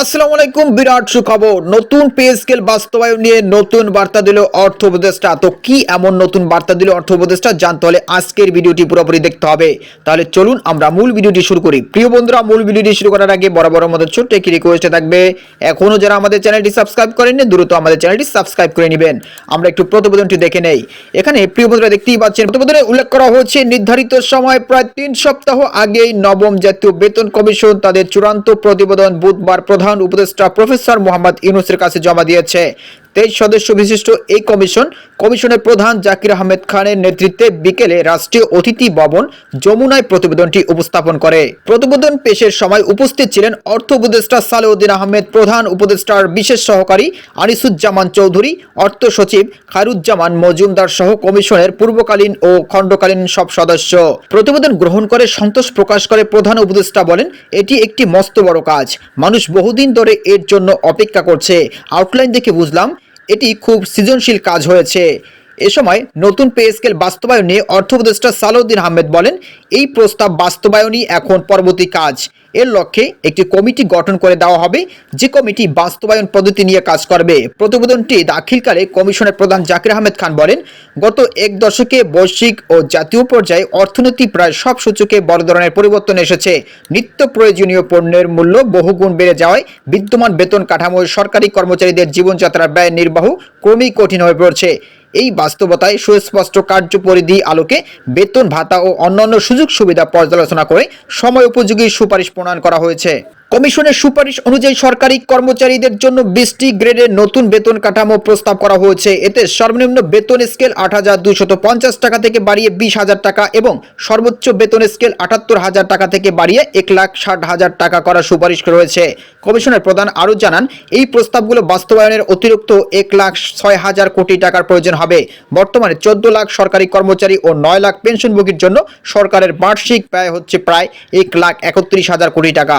আসসালামু আলাইকুম, বিরাট সুখবর। নতুন পে স্কেল বাস্তবায়ন নিয়ে নতুন বার্তা দিল অর্থ উপদেষ্টা। তো কি এমন নতুন বার্তা দিল অর্থ উপদেষ্টা, জানতে হলে আজকের ভিডিওটি পুরোপুরি দেখতে হবে। তাহলে চলুন আমরা মূল ভিডিওটি শুরু করি। প্রিয় বন্ধুরা, মূল ভিডিওটি শুরু করার আগে ছোট্ট একটি রিকোয়েস্ট থাকবে। এখনও যারা আমাদের চ্যানেলটি সাবস্ক্রাইব করেননি, দ্রুত আমাদের চ্যানেলটি সাবস্ক্রাইব করে নেবেন। আমরা একটু প্রতিবেদনটি দেখে নেই। এখানে প্রিয় বন্ধুরা দেখতেই পাচ্ছেন, প্রতিবেদনে উল্লেখ করা হয়েছে, নির্ধারিত সময় প্রায় তিন সপ্তাহ আগেই নবম জাতীয় বেতন কমিশন তাদের চূড়ান্ত প্রতিবেদন বুধবার প্রধান উপদেষ্টা প্রফেসর মোহাম্মদ ইউনুসের কাছে জমা দিয়েছে। তেইশ সদস্য বিশিষ্ট এই কমিশন, কমিশনের প্রধান জাকির আহমেদ খানের নেতৃত্বে বিকেলে রাষ্ট্রীয় অতিথি ভবন যমুনায় প্রতিবেদনটি উপস্থাপন করে। প্রতিবেদন পেশের সময় উপস্থিত ছিলেন অর্থ উপদেষ্টা সালেউদ্দিন আহমেদ, প্রধান উপদেষ্টার বিশেষ সহকারী আনিসুজ্জামান চৌধুরী, অর্থ সচিব খায়রুজ্জামান মজুমদার সহ কমিশনের পূর্বকালীন ও খণ্ডকালীন সব সদস্য। প্রতিবেদন গ্রহণ করে সন্তোষ প্রকাশ করে প্রধান উপদেষ্টা বলেন, এটি একটি মস্ত বড় কাজ। মানুষ বহুদিন ধরে এর জন্য অপেক্ষা করছে। আউটলাইন দেখে বুঝলাম এটি খুব সৃজনশীল কাজ হয়েছে। এ সময় নতুন পে স্কেল বাস্তবায়ন অর্থ উপদেষ্টা সালাউদ্দিন আহমেদ বলেন, এই প্রস্তাব বাস্তবায়নই এখন পরবর্তী কাজ। এর লক্ষ্যে একটি কমিটি গঠন করে দেওয়া হবে। যে কমিটি বাস্তবায়ন পদ্ধতি নিয়ে কাজ করবে, প্রতিবেদনটি দাখিলকালে কমিশনের প্রধান জাকির আহমেদ খান বলেন, গত এক দশকে বৈশ্বিক ও জাতীয় পর্যায়ে অর্থনীতি প্রায় সব সূচকে বড় ধরনের পরিবর্তন এসেছে। নিত্য প্রয়োজনীয় পণ্যের মূল্য বহুগুণ বেড়ে যাওয়ায় বিদ্যমান বেতন কাঠামোয় সরকারি কর্মচারীদের জীবনযাত্রার ব্যয় নির্বাহ ক্রমেই কঠিন হয়ে পড়ছে। এই বাস্তবতায় সুস্পষ্ট কার্য পরিধি আলোকে বেতন ভাতা ও অন্যান্য সুযোগ সুবিধা পর্যালোচনা করে সময় উপযোগী সুপারিশ প্রণয়ন করা হয়েছে। কমিশনের সুপারিশ অনুযায়ী সরকারি কর্মচারীদের জন্য বিশটি গ্রেডের নতুন বেতন কাঠামো প্রস্তাব করা হয়েছে। এতে সর্বনিম্ন বেতন স্কেল আট হাজার দুশত পঞ্চাশ টাকা থেকে বাড়িয়ে বিশ হাজার টাকা এবং সর্বোচ্চ বেতন স্কেল আটাত্তর হাজার টাকা থেকে বাড়িয়ে এক লাখ ষাট হাজার টাকা করার সুপারিশ রয়েছে। কমিশনের প্রধান আরও জানান, এই প্রস্তাবগুলো বাস্তবায়নের অতিরিক্ত এক লাখ ছয় হাজার কোটি টাকার প্রয়োজন হবে। বর্তমানে চোদ্দ লাখ সরকারি কর্মচারী ও নয় লাখ পেনশনভোগীর জন্য সরকারের বার্ষিক ব্যয় হচ্ছে প্রায় এক লাখ একত্রিশ হাজার কোটি টাকা।